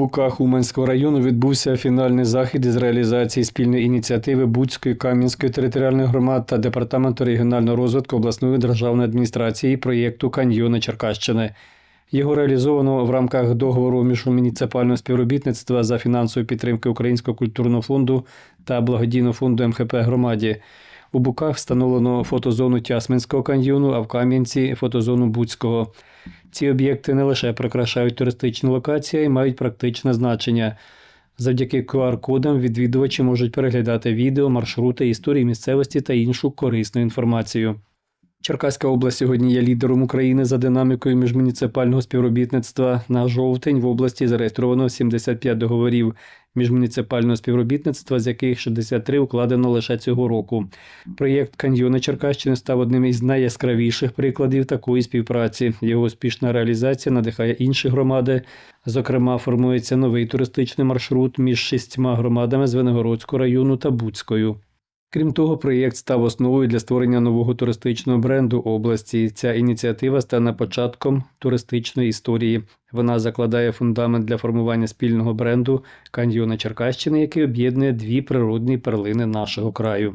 Буках Уманського району відбувся фінальний захід із реалізації спільної ініціативи Буцької Кам'янської територіальної громад та департаменту регіонального розвитку обласної державної адміністрації проєкту Каньйони Черкащини. Його реалізовано в рамках договору міжмуніципального співробітництва за фінансової підтримки Українського культурного фонду та благодійного фонду МХП громаді. У Буках встановлено фотозону Тясминського каньйону, а в Кам'янці фотозону Буцького. Ці об'єкти не лише прикрашають туристичні локації, а й мають практичне значення. Завдяки QR-кодам відвідувачі можуть переглядати відео, маршрути, історії місцевості та іншу корисну інформацію. Черкаська область сьогодні є лідером України за динамікою міжмуніципального співробітництва. На жовтень в області зареєстровано 75 договорів міжмуніципального співробітництва, з яких 63 укладено лише цього року. Проєкт Каньйони Черкащини став одним із найяскравіших прикладів такої співпраці. Його успішна реалізація надихає інші громади. Зокрема, формується новий туристичний маршрут між шістьма громадами Звенигородського району та Буцькою. Крім того, проєкт став основою для створення нового туристичного бренду області. Ця ініціатива стане початком туристичної історії. Вона закладає фундамент для формування спільного бренду каньйона Черкащини, який об'єднує дві природні перлини нашого краю.